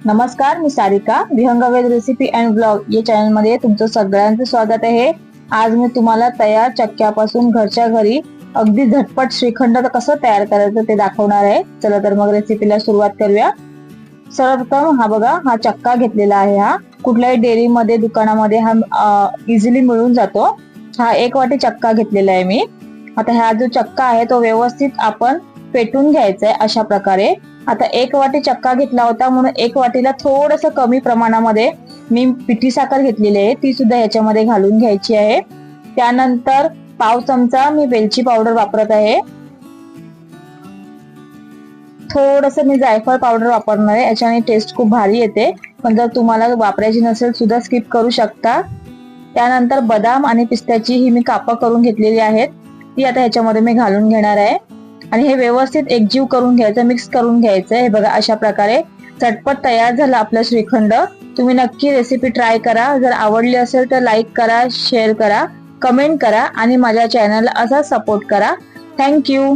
नमस्कार मी Sarika. Vihangved recipe and blog या चॅनलमध्ये तुमचं सगळ्यांचं स्वागत आहे. आज मी तुम्हाला तयार चक्क्यापासून घरच्या घरी अगदी झटपट श्रीखंड कसं तयार करायचं ते दाखवणार आहे. चला तर मग रेसिपीला सुरुवात करूया. सर्वप्रथम हा बघा हा चक्का घेतलेला आहे हा. कुठल्याही डेअरीमध्ये दुकानामध्ये हा इझिली मिळून जातो. हा एक वाटी चक्का घेतलेला आहे मी. आता हा जो चक्का आहे तो व्यवस्थित आपण पेटून घ्यायचा आहे अशा प्रकारे. आता एक वाटी चक्का घेतला होता म्हणून एक वाटीला थोडस कमी प्रमाणामध्ये मी पिठी साखर घेतलेली आहे. ती सुद्धा याच्यामध्ये घालून घ्यायची आहे. त्यानंतर पाव चमचा मी वेलची पावडर वापरत आहे. थोडस मी जायफळ पावडर वापरणार आहे. याच्याने टेस्ट खूप भारी येते. पण जर तुम्हाला वापरायची नसेल सुद्धा स्किप करू शकता. त्यानंतर बदाम आणि पिस्त्याची ही मी कापं करून घेतलेली आहेत. ती आता ह्याच्यामध्ये मी घालून घेणार आहे. आणि हे व्यवस्थित एकजीव करून घ्यायचं मिक्स करून घ्यायचं. हे बघा अशा प्रकारे चटपट तयार झालं आपलं श्रीखंड. तुम्ही नक्की रेसिपी ट्राय करा. जर आवडली असेल तर लाईक करा शेअर करा कमेंट करा आणि माझ्या चॅनलला असा सपोर्ट करा. थँक्यू